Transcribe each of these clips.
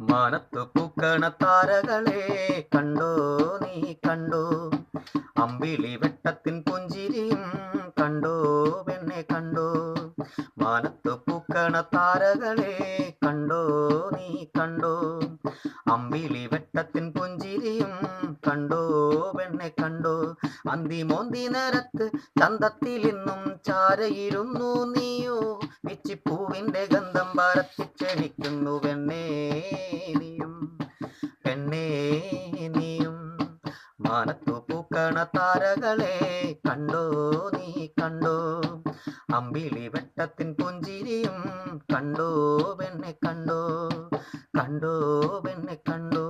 മാനത്തു പൂക്കണ താരകളെ കണ്ടോ നീ കണ്ടോ? അമ്പിളി വെട്ടത്തിൻ പുഞ്ചിരിയും കണ്ടോ? പെണ്ണെ കണ്ടോ? മാനത്തു പൂക്കണ താരകളെ കണ്ടോ? നീ കണ്ടോ? അമ്പിളി വെട്ടത്തിൻ പുഞ്ചിരിയും കണ്ടോ? പെണ്ണെ കണ്ടോ? അന്തി മോന്തി നേരത്ത് ചന്തത്തിൽ ഇന്നും ചാരയിരുന്നു നീയോ? വിച്ചിപ്പൂവിന്റെ ഗന്ധം പരത്തി താരകളെ കണ്ടോ? നീ കണ്ടോ? അമ്പിളി വെട്ടത്തിൻ പുഞ്ചിരിയും കണ്ടോ? പെണ്ണെ കണ്ടോ? കണ്ടോ? പെണ്ണെ കണ്ടോ?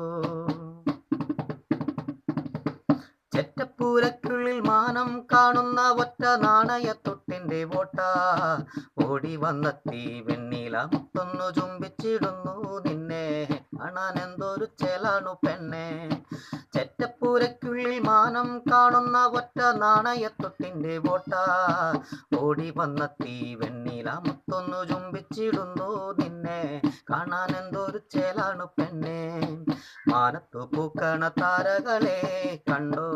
ചെറ്റപ്പൂരക്കുള്ളിൽ മാനം കാണുന്ന ഒറ്റ നാണയത്തൊട്ടിന്റെ വോട്ട ഓടി വന്നെത്തി വെണ്ണില മുത്തൊന്നു ചുംബിച്ചിടുന്നു നിന്നെ. കാണാൻ എന്തൊരു ചേലാണു പെണ്ണെ. മാനം കാണുന്ന ഒറ്റ നാണയത്തൊട്ടിന്റെ വോട്ട ഓടി വന്നെത്തി വെണ്ണില മുത്തൊന്നു ചുംബിച്ചിടുന്നു നിന്നെ. കാണാൻ എന്തൊരു ചേലാണു പെണ്ണെ. മാനത്തു പൂക്കണ താരകളെ കണ്ടോ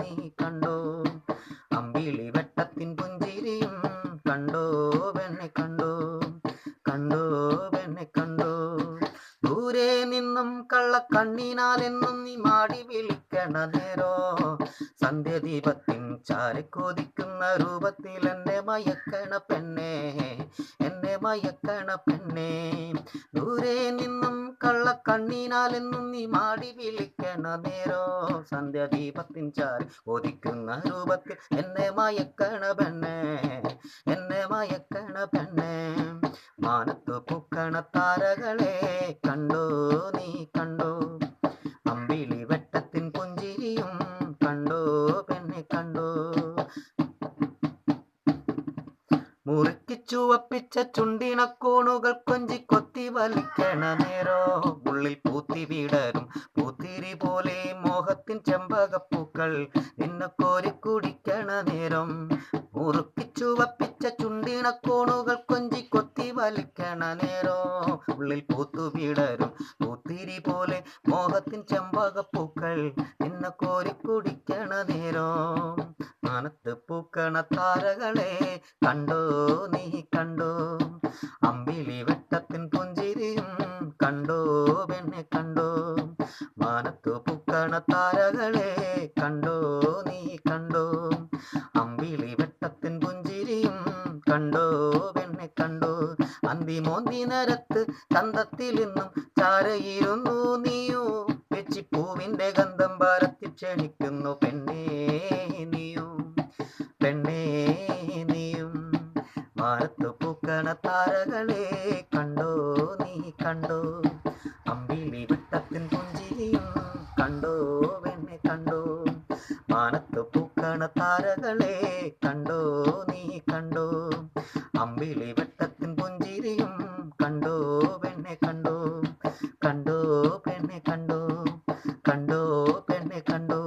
നീ കണ്ടോ? അമ്പിളി വെട്ടത്തിൻ പുഞ്ചിരിയും കണ്ടോ വെണ്ണെ കണ്ടോ? കണ്ടോ വെണ്ണെ കണ്ടോ? ദൂരെ നിന്നും കള്ളക്കണ്ണിനാൽ എന്നും നീ മാടി വിളിക്കണ സന്ധ്യദീപത്തിൻ ചാരക്കൊതിക്കുന്ന രൂപത്തിൽ എന്നെ മയക്കണ പെണ്ണേ എന്നെ മയക്കണ പെണ്ണേ. ദൂരെ നിന്നും കള്ളക്കണ്ണീനാൽ എന്നും നീ മാടി വിളിക്കണ നേരോ? സന്ധ്യദീപത്തിൻ ചാരി ഒതിക്കുന്ന രൂപത്തിൽ എന്നെ മയക്കണ പെണ്ണേ എന്നെ മയക്കണ പെണ്ണേ. മാനത്തു പൂക്കണ താരകളെ കണ്ടോ മുറുക്കി ചുവപ്പിച്ച ചുണ്ടിണക്കോണുകൾ കൊഞ്ചി കൊത്തി വലിക്കണ നേരോ. ഉള്ളിൽ പൂത്തി വിടരും. പൂത്തിരി പോലെ മോഹത്തിൻ ചെമ്പകപ്പൂക്കൾ നിന്നെ കോരി കുടിക്കണ നേരം. മുറുക്കി ചുവപ്പിച്ച ചുണ്ടിണക്കോണുകൾ കൊഞ്ചി കൊത്തി വലിക്കണ നേരോ. ഉള്ളിൽ പൂത്തു വിടരും. പൂത്തിരി പോലെ മോഹത്തിൻ ചെമ്പകപ്പൂക്കൾ നിന്നെ കോരി കുടിക്കണ നേരോ. മനത്ത് പൂക്കണ താരകളെ കണ്ടോ നീ കണ്ടോ. അമ്പിളി വെട്ടത്തിൻ പുഞ്ചിരിയും കണ്ടോ പെണ്ണെ കണ്ടോ. മാനത്തു പൂക്കണ താരകളെ കണ്ടോ നീ കണ്ടോ. അമ്പിളി വെട്ടത്തിൻ പുഞ്ചിരിയും കണ്ടോ പെണ്ണെ കണ്ടോ. അന്തി മോന്തി നരത്ത് കന്തത്തിൽ നിന്നും ചാരയിരുന്നു നീയോ. വെച്ചിപ്പൂവിന്റെ ഗന്ധം ഭാരത്തിൽ ക്ഷണിക്കുന്നു പെണ്ണേ നീയും മകളെ കണ്ടോ നീ കണ്ടോ. അമ്പിളി വിട്ടത്തിൻ പുഞ്ചിരിയും കണ്ടോ വെണ്ണെ കണ്ടോ. മാനത്ത് പൂക്കണ താരകളെ കണ്ടോ നീ കണ്ടോ. അമ്പിളി വെട്ടത്തിൻ പുഞ്ചിരിയും കണ്ടോ വെണ്ണെ കണ്ടോ. കണ്ടോ പെണ്ണെ കണ്ടോ. കണ്ടോ പെണ്ണെ കണ്ടോ.